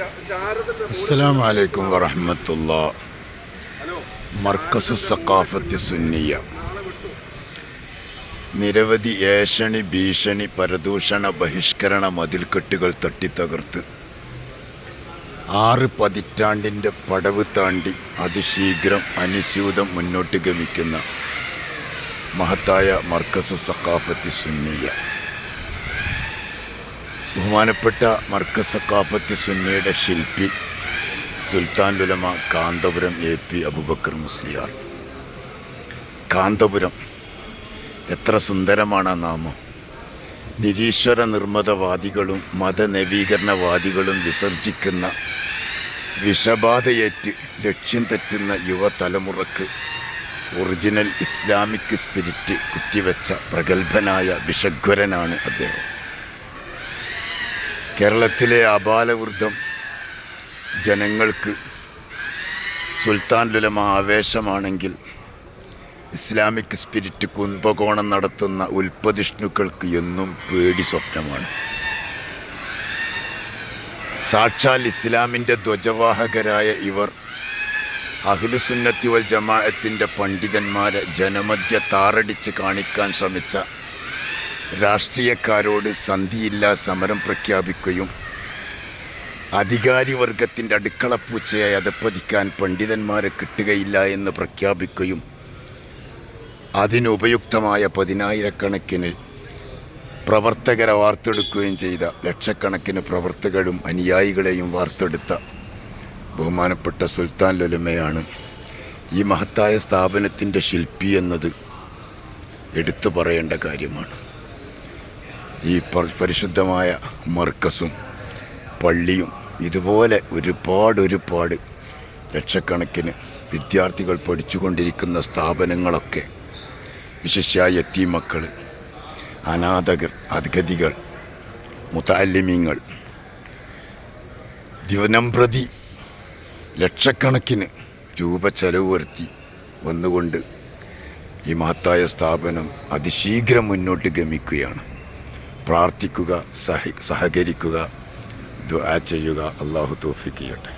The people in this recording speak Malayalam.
അസ്സലാം വലൈക്കും വറഹമത്തുള്ള. മർക്കസു സക്കാഫത്ത് സുന്നിയ. നിരവധി ഏഷണി ഭീഷണി പരദൂഷണ ബഹിഷ്കരണ മതിൽക്കെട്ടുകൾ തട്ടിത്തകർത്ത് ആറ് പതിറ്റാണ്ടിന്റെ പടവ് താണ്ടി അതിശീഘ്രം അനുസ്യൂതം മുന്നോട്ട് ഗമിക്കുന്ന മഹത്തായ മർക്കസു സക്കാഫത്ത് സുന്നിയ. ബഹുമാനപ്പെട്ട മർക്കസ് സക്കാഫത്ത് സുന്നിയുടെ ശില്പി സുൽത്താൻ ലുലമ കാന്തപുരം എ പി അബുബക്കർ മുസ്ലിയാർ. കാന്തപുരം എത്ര സുന്ദരമാണ് ആ നാമം. നിരീശ്വര നിർമ്മതവാദികളും മതനവീകരണവാദികളും വിസർജിക്കുന്ന വിഷബാധയേറ്റ് ലക്ഷ്യം തെറ്റുന്ന യുവതലമുറക്ക് ഒറിജിനൽ ഇസ്ലാമിക് സ്പിരിറ്റ് കുത്തിവെച്ച പ്രഗത്ഭനായ വിഷഗ്വരനാണ് അദ്ദേഹം. കേരളത്തിലെ അപാലവൃദ്ധം ജനങ്ങൾക്ക് സുൽത്താൻ ലുലമ ആവേശമാണെങ്കിൽ ഇസ്ലാമിക് സ്പിരിറ്റ് കുംഭകോണം നടത്തുന്ന ഉൽപ്പതിഷ്ണുക്കൾക്ക് എന്നും പേടി സ്വപ്നമാണ്. സാക്ഷാൽ ഇസ്ലാമിന്റെ ധ്വജവാഹകരായ ഇവർ അഖിലുസുന്നത്തി വൽ ജമാഅത്തിന്റെ പണ്ഡിതന്മാരെ ജനമധ്യ താറടിച്ച് കാണിക്കാൻ ശ്രമിച്ച രാഷ്ട്രീയക്കാരോട് സന്ധിയില്ലാ സമരം പ്രഖ്യാപിക്കുകയും അധികാരിവർഗത്തിന്റെ അടുക്കളപ്പൂച്ചയായി അതപ്പതിക്കാൻ പണ്ഡിതന്മാരെ കിട്ടുകയില്ല എന്ന് പ്രഖ്യാപിക്കുകയും അതിനുപയുക്തമായ പതിനായിരക്കണക്കിന് പ്രവർത്തകരെ വാർത്തെടുക്കുകയും ചെയ്ത ലക്ഷക്കണക്കിന് പ്രവർത്തകരും അനുയായികളെയും വാർത്തെടുത്ത ബഹുമാനപ്പെട്ട സുൽത്താൻ ലലുമയാണ് ഈ മഹത്തായ സ്ഥാപനത്തിന്റെ ശില്പി എന്നത് എടുത്തു പറയേണ്ട കാര്യമാണ്. ഈ പരിശുദ്ധമായ മർക്കസും പള്ളിയും ഇതുപോലെ ഒരുപാട് ഒരുപാട് ലക്ഷക്കണക്കിന് വിദ്യാർത്ഥികൾ പഠിച്ചുകൊണ്ടിരിക്കുന്ന സ്ഥാപനങ്ങളൊക്കെ വിശിഷ്യായ എത്തി മക്കൾ അനാഥകർ അധികതികൾ മുതാലിമ്യങ്ങൾ ദിവനം പ്രതി ലക്ഷക്കണക്കിന് രൂപ ചെലവ് വരുത്തി വന്നുകൊണ്ട് ഈ മഹത്തായ സ്ഥാപനം അതിശീഘ്രം മുന്നോട്ട് ഗമിക്കുകയാണ്. പ്രാർത്ഥിക്കുക സഹ സഹകരിക്കുക ദുആ ചെയ്യുക. അള്ളാഹു തോഫിക്ക് ചെയ്യട്ടെ.